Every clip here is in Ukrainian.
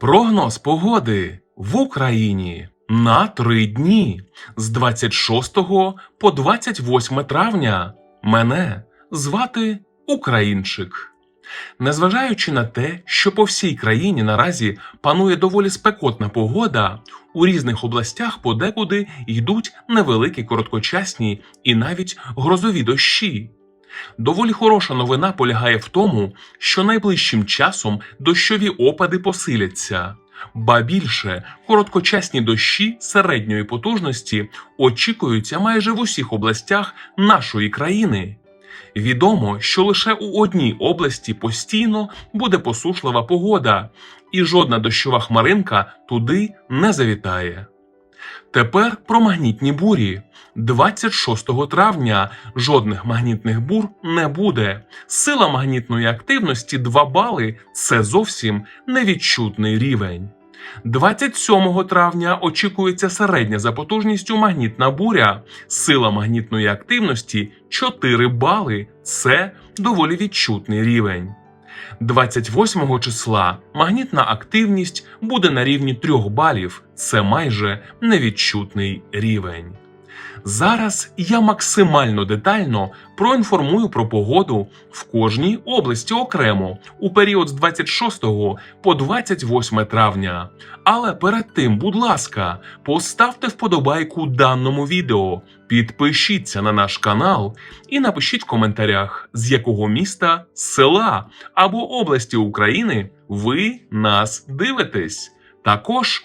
Прогноз погоди в Україні на три дні з 26 по 28 травня. Мене звати Українчик. Незважаючи на те, що по всій країні наразі панує доволі спекотна погода, у різних областях подекуди йдуть невеликі короткочасні і навіть грозові дощі. Доволі хороша новина полягає в тому, що найближчим часом дощові опади посиляться. Ба більше, короткочасні дощі середньої потужності очікуються майже в усіх областях нашої країни. Відомо, що лише у одній області постійно буде посушлива погода, і жодна дощова хмаринка туди не завітає. Тепер про магнітні бурі. 26 травня жодних магнітних бур не буде. Сила магнітної активності 2 бали це зовсім невідчутний рівень. 27 травня очікується середня за потужністю магнітна буря. Сила магнітної активності 4 бали це доволі відчутний рівень. 28 числа магнітна активність буде на рівні 3 балів, це майже невідчутний рівень. Зараз я максимально детально проінформую про погоду в кожній області окремо у період з 26 по 28 травня. Але перед тим, будь ласка, поставте вподобайку даному відео, підпишіться на наш канал і напишіть в коментарях, з якого міста, села або області України ви нас дивитесь. Також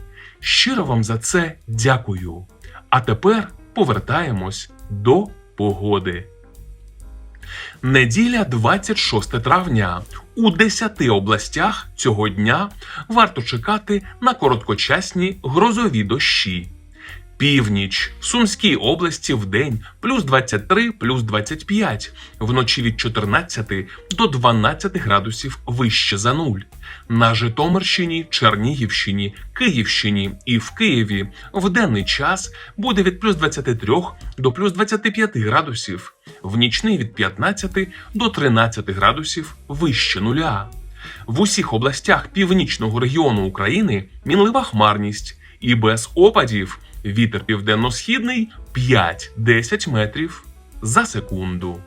Щиро вам за це дякую. А тепер повертаємось до погоди. Неділя 26 травня. У 10 областях цього дня варто чекати на короткочасні грозові дощі. Північ в Сумській області в день плюс 23, плюс 25, вночі від 14 до 12 градусів вище за нуль. На Житомирщині, Чернігівщині, Київщині і в Києві в денний час буде від плюс 23 до плюс 25 градусів, в нічний від 15 до 13 градусів вище нуля. В усіх областях північного регіону України мінлива хмарність і без опадів вітер південно-східний 5-10 метрів за секунду.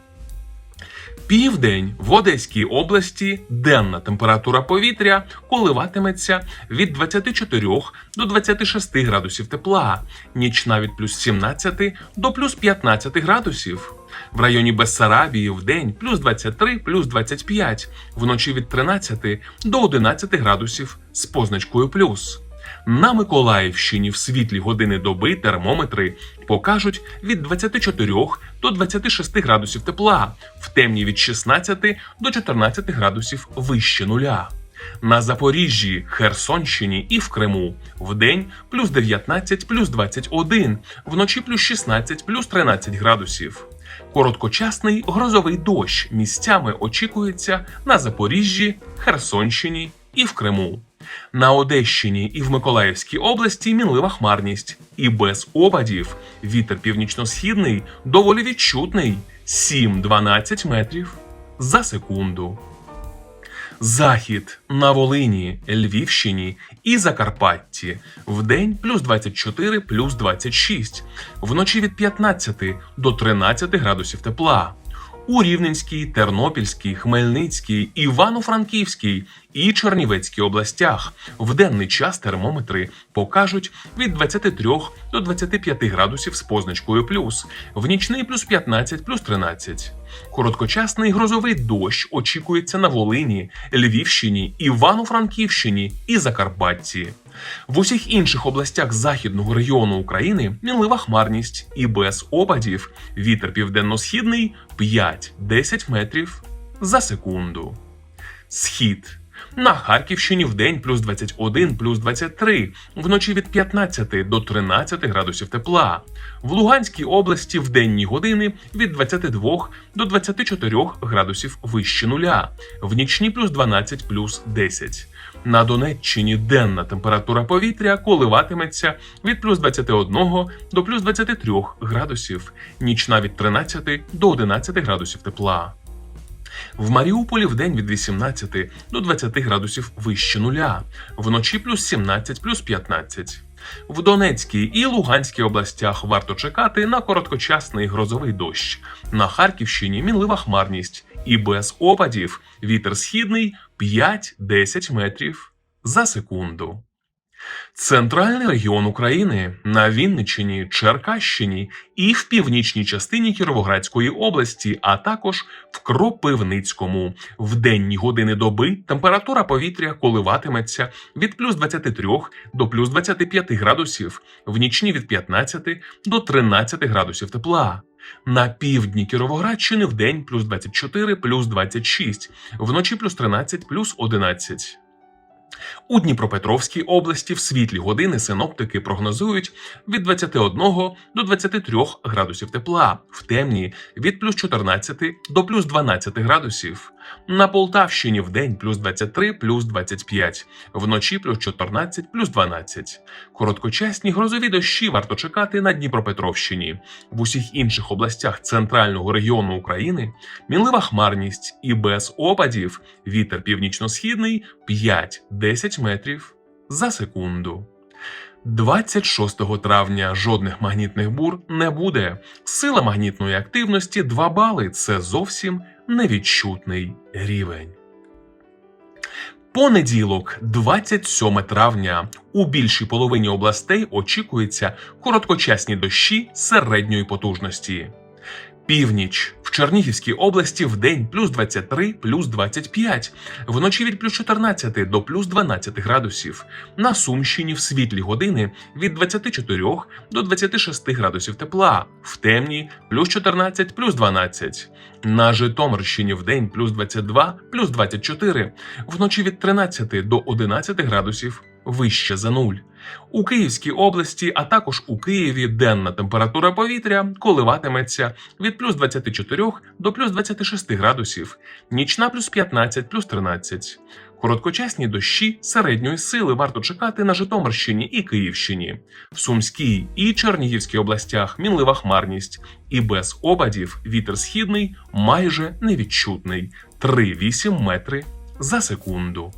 Південь в Одеській області денна температура повітря коливатиметься від 24 до 26 градусів тепла, нічна від плюс 17 до плюс 15 градусів. В районі Бессарабії в день плюс 23, плюс 25, вночі від 13 до 11 градусів з позначкою плюс. На Миколаївщині в світлі години доби термометри покажуть від 24 до 26 градусів тепла, в темні від 16 до 14 градусів вище нуля. На Запоріжжі, Херсонщині і в Криму вдень плюс 19, плюс 21, вночі плюс 16, плюс 13 градусів. Короткочасний грозовий дощ місцями очікується на Запоріжжі, Херсонщині і в Криму. На Одещині і в Миколаївській області мінлива хмарність, і без опадів вітер північно-східний доволі відчутний 7-12 метрів за секунду. Захід на Волині, Львівщині і Закарпатті вдень плюс 24, плюс 26, вночі від 15 до 13 градусів тепла. У Рівненській, Тернопільській, Хмельницькій, Івано-Франківській і Чернівецькій областях в денний час термометри покажуть від 23 до 25 градусів з позначкою плюс, в нічний плюс 15, плюс 13. Короткочасний грозовий дощ очікується на Волині, Львівщині, Івано-Франківщині і Закарпатті. В усіх інших областях західного регіону України мінлива хмарність і без опадів вітер південно-східний 5-10 метрів за секунду. Схід На Харківщині в день плюс 21, плюс 23, вночі від 15 до 13 градусів тепла. В Луганській області в денні години від 22 до 24 градусів вище нуля, в нічні плюс 12, плюс 10. На Донеччині денна температура повітря коливатиметься від плюс 21 до плюс 23 градусів, нічна від 13 до 11 градусів тепла. В Маріуполі в день від 18 до 20 градусів вище нуля, вночі плюс 17, плюс 15. В Донецькій і Луганській областях варто чекати на короткочасний грозовий дощ. На Харківщині мінлива хмарність і без опадів вітер східний 5-10 метрів за секунду. Центральний регіон України на Вінниччині, Черкащині і в північній частині Кіровоградської області, а також в Кропивницькому. В денні години доби температура повітря коливатиметься від плюс 23 до плюс 25 градусів, в нічні від 15 до 13 градусів тепла. На півдні Кіровоградщини в день плюс 24, плюс 26, вночі плюс 13, плюс 11. У Дніпропетровській області в світлі години синоптики прогнозують від 21 до 23 градусів тепла, в темні від плюс 14 до плюс 12 градусів. На Полтавщині в день плюс 23, плюс 25, вночі плюс 14, плюс 12. Короткочасні грозові дощі варто чекати на Дніпропетровщині. В усіх інших областях центрального регіону України мінлива хмарність і без опадів вітер північно-східний 5-10 метрів за секунду. 26 травня жодних магнітних бур не буде. Сила магнітної активності 2 бали це зовсім невідчутний рівень. Понеділок, 27 травня, у більшій половині областей очікуються короткочасні дощі середньої потужності. Північ в Чернігівській області в день плюс 23, плюс 25, вночі від плюс 14 до плюс 12 градусів. На Сумщині в світлі години від 24 до 26 градусів тепла, в темні плюс 14, плюс 12. На Житомирщині в день плюс 22, плюс 24, вночі від 13 до 11 градусів вище за нуль. У Київській області, а також у Києві денна температура повітря коливатиметься від плюс 24 до плюс 26 градусів, нічна плюс 15, плюс 13. Короткочасні дощі середньої сили варто чекати на Житомирщині і Київщині, в Сумській і Чернігівській областях мінлива хмарність, і без опадів вітер східний майже невідчутний 3,8 метри за секунду.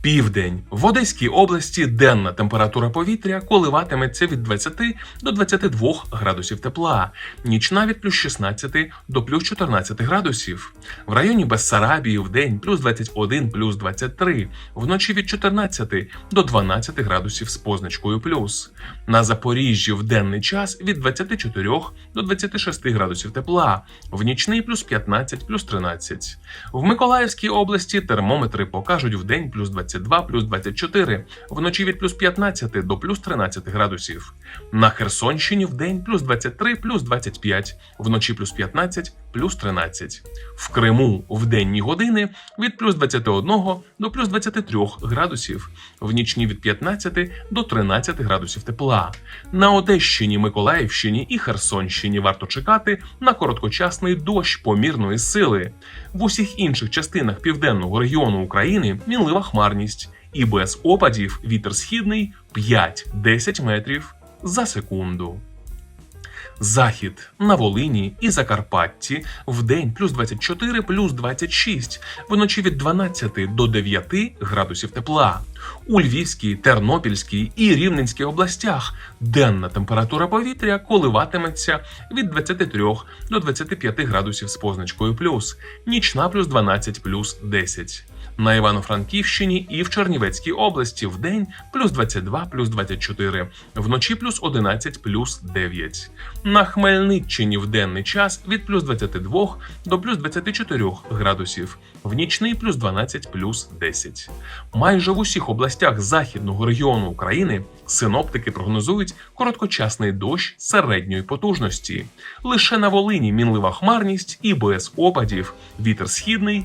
Південь в Одеській області денна температура повітря коливатиметься від 20 до 22 градусів тепла, нічна від плюс 16 до плюс 14 градусів. В районі Бессарабії в день плюс 21 плюс 23, вночі від 14 до 12 градусів з позначкою плюс. На Запоріжжі в денний час від 24 до 26 градусів тепла, в нічний плюс 15 плюс 13. В Миколаївській області термометри покажуть в день плюс 22 плюс 24, вночі від плюс 15 до плюс 13 градусів. На Херсонщині в день плюс 23 плюс 25, вночі плюс 15 плюс 13. В Криму в денні години від плюс 21 до плюс 23 градусів, в нічні від 15 до 13 градусів тепла. На Одещині, Миколаївщині і Херсонщині варто чекати на короткочасний дощ помірної сили. В усіх інших частинах південного регіону України мінлива хмарність, і без опадів вітер східний 5-10 метрів за секунду. Захід на Волині і Закарпатті в день плюс 24, плюс 26, вночі від 12 до 9 градусів тепла. У Львівській, Тернопільській і Рівненській областях денна температура повітря коливатиметься від 23 до 25 градусів з позначкою плюс, нічна плюс 12, плюс 10 на Івано-Франківщині і в Чернівецькій області в день плюс 22, плюс 24, вночі плюс 11, плюс 9. На Хмельниччині в денний час від плюс 22 до плюс 24 градусів, в нічний плюс 12, плюс 10. Майже в усіх областях західного регіону України синоптики прогнозують короткочасний дощ середньої потужності. Лише на Волині мінлива хмарність і без опадів, вітер східний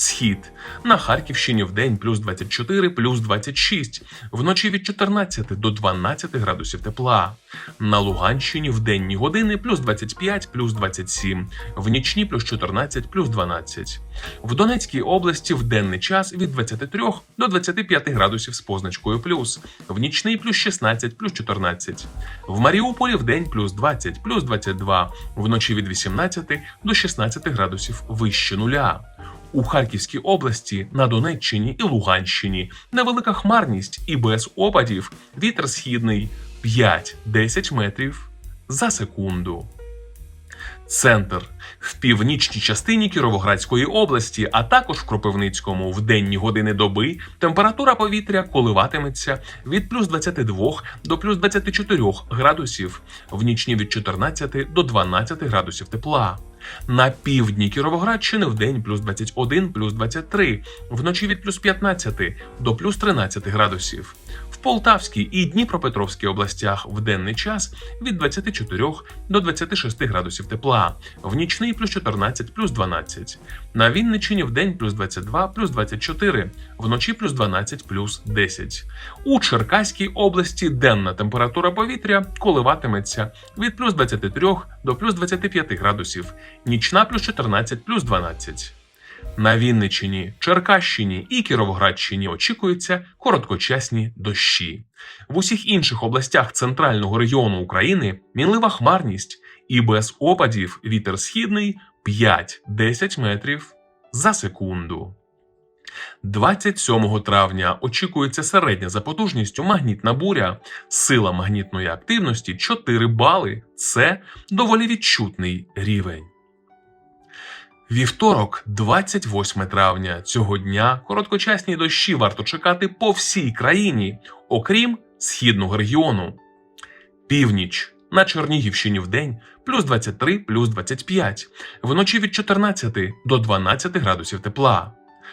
Схід на Харківщині в день плюс 24, плюс 26, вночі від 14 до 12 градусів тепла. На Луганщині в денні години плюс 25, плюс 27, в нічні плюс 14, плюс 12. В Донецькій області в денний час від 23 до 25 градусів з позначкою плюс, в нічний плюс 16, плюс 14. В Маріуполі в день плюс 20, плюс 22, вночі від 18 до 16 градусів вище нуля. У Харківській області, на Донеччині і Луганщині невелика хмарність і без опадів вітер східний 5-10 метрів за секунду. Центр в північній частині Кіровоградської області, а також в Кропивницькому в денні години доби температура повітря коливатиметься від плюс 22 до плюс 24 градусів, в нічні від 14 до 12 градусів тепла. На півдні Кіровоградщини в день плюс 21, плюс 23, вночі від плюс 15 до плюс 13 градусів. Полтавській і Дніпропетровській областях в денний час від 24 до 26 градусів тепла, в нічний плюс 14, плюс 12. На Вінниччині в день плюс 22, плюс 24, вночі плюс 12, плюс 10. У Черкаській області денна температура повітря коливатиметься від плюс 23 до плюс 25 градусів, нічна плюс 14, плюс 12. На Вінниччині, Черкащині і Кіровоградщині очікуються короткочасні дощі. В усіх інших областях центрального регіону України мінлива хмарність і без опадів вітер східний 5-10 метрів за секунду. 27 травня очікується середня за потужністю магнітна буря. Сила магнітної активності 4 бали. Це доволі відчутний рівень. Вівторок, 28 травня. Цього дня короткочасні дощі варто чекати по всій країні, окрім східного регіону. Північ на Чернігівщині в день плюс 23, плюс 25, вночі від 14 до 12 градусів тепла.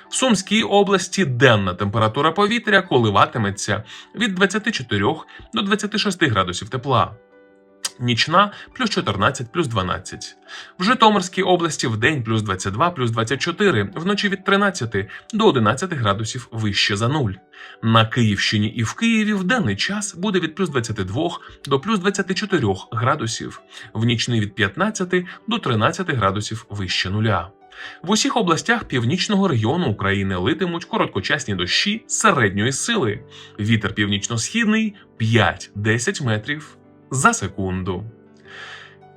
В Сумській області денна температура повітря коливатиметься від 24 до 26 градусів тепла. Нічна плюс 14 плюс 12. В Житомирській області в день плюс 22 плюс 24, вночі від 13 до 11 градусів вище за нуль. На Київщині і в Києві в денний час буде від плюс 22 до плюс 24 градусів, в нічний від 15 до 13 градусів вище нуля. В усіх областях північного регіону України литимуть короткочасні дощі середньої сили. Вітер північно-східний 5-10 метрів за секунду.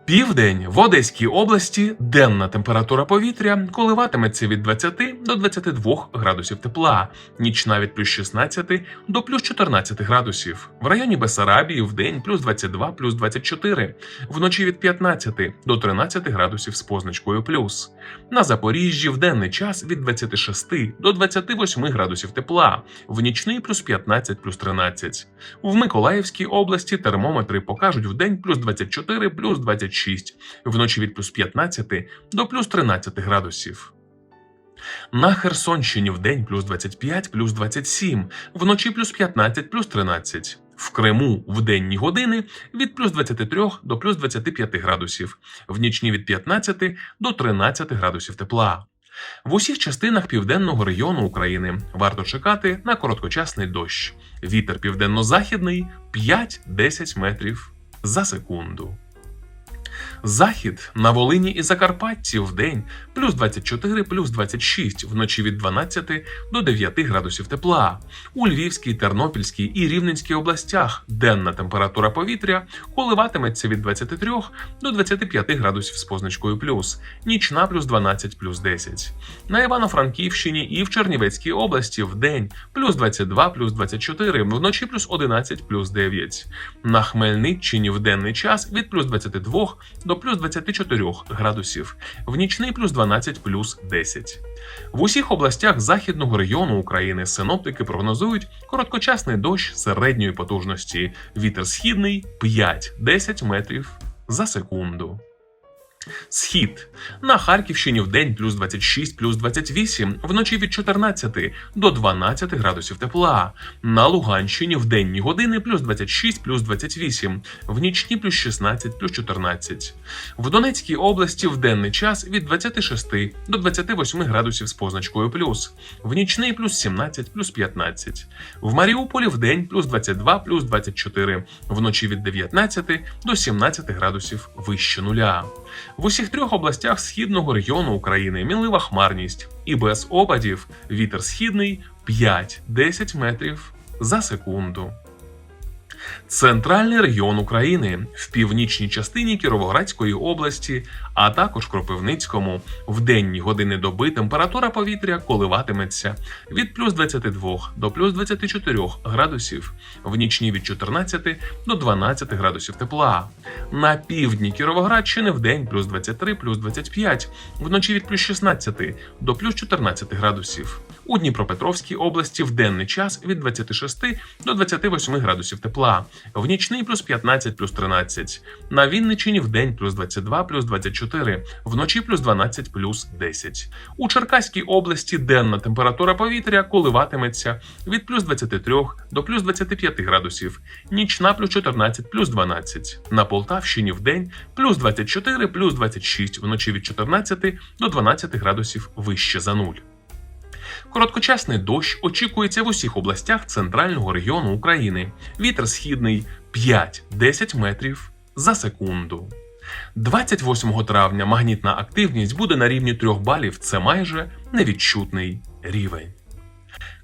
Південь в Одеській області денна температура повітря коливатиметься від 20 до 22 градусів тепла, нічна від плюс 16 до плюс 14 градусів. В районі Бесарабії в день плюс 22 плюс 24, вночі від 15 до 13 градусів з позначкою плюс. На Запоріжжі в денний час від 26 до 28 градусів тепла, в нічний плюс 15 плюс 13. В Миколаївській області термометри покажуть в день плюс 24 плюс 26, вночі від плюс 15 до плюс 13 градусів. На Херсонщині в день плюс 25 плюс 27, вночі плюс 15 плюс 13. В Криму в денні години від плюс 23 до плюс 25 градусів, в нічні від 15 до 13 градусів тепла. В усіх частинах південного регіону України варто чекати на короткочасний дощ. Вітер південно-західний 5-10 метрів за секунду. Захід на Волині і Закарпатті в день плюс 24, плюс 26, вночі від 12 до 9 градусів тепла. У Львівській, Тернопільській і Рівненській областях денна температура повітря коливатиметься від 23 до 25 градусів з позначкою плюс, нічна плюс 12, плюс 10. На Івано-Франківщині і в Чернівецькій області в день плюс 22, плюс 24, вночі плюс 11, плюс 9. На Хмельниччині в денний час від плюс 22 до плюс 24 градусів, в нічний плюс 12 плюс 10. В усіх областях західного регіону України синоптики прогнозують короткочасний дощ середньої потужності, вітер східний 5-10 метрів за секунду. Схід на Харківщині в день плюс 26, плюс 28, вночі від 14 до 12 градусів тепла. На Луганщині в денні години плюс 26, плюс 28, в нічні плюс 16, плюс 14. В Донецькій області в денний час від 26 до 28 градусів з позначкою плюс, в нічний плюс 17, плюс 15. В Маріуполі в день плюс 22, плюс 24, вночі від 19 до 17 градусів вище нуля. В усіх трьох областях східного регіону України мінлива хмарність і без опадів вітер східний 5-10 метрів за секунду. Центральний регіон України в північній частині Кіровоградської області, а також Кропивницькому, в денні години доби температура повітря коливатиметься від плюс 22 до плюс 24 градусів, в нічні від 14 до 12 градусів тепла. На півдні Кіровоградщини в день плюс 23, плюс 25, вночі від плюс 16 до плюс 14 градусів. У Дніпропетровській області в денний час від 26 до 28 градусів тепла, в нічний плюс 15, плюс 13. На Вінничині в день плюс 22, плюс 24, вночі плюс 12, плюс 10. У Черкаській області денна температура повітря коливатиметься від плюс 23 до плюс 25 градусів, нічна плюс 14, плюс 12. На Полтавщині в день плюс 24, плюс 26, вночі від 14 до 12 градусів вище за нуль. Короткочасний дощ очікується в усіх областях центрального регіону України. Вітер східний 5-10 метрів за секунду. 28 травня магнітна активність буде на рівні 3 балів. Це майже невідчутний рівень.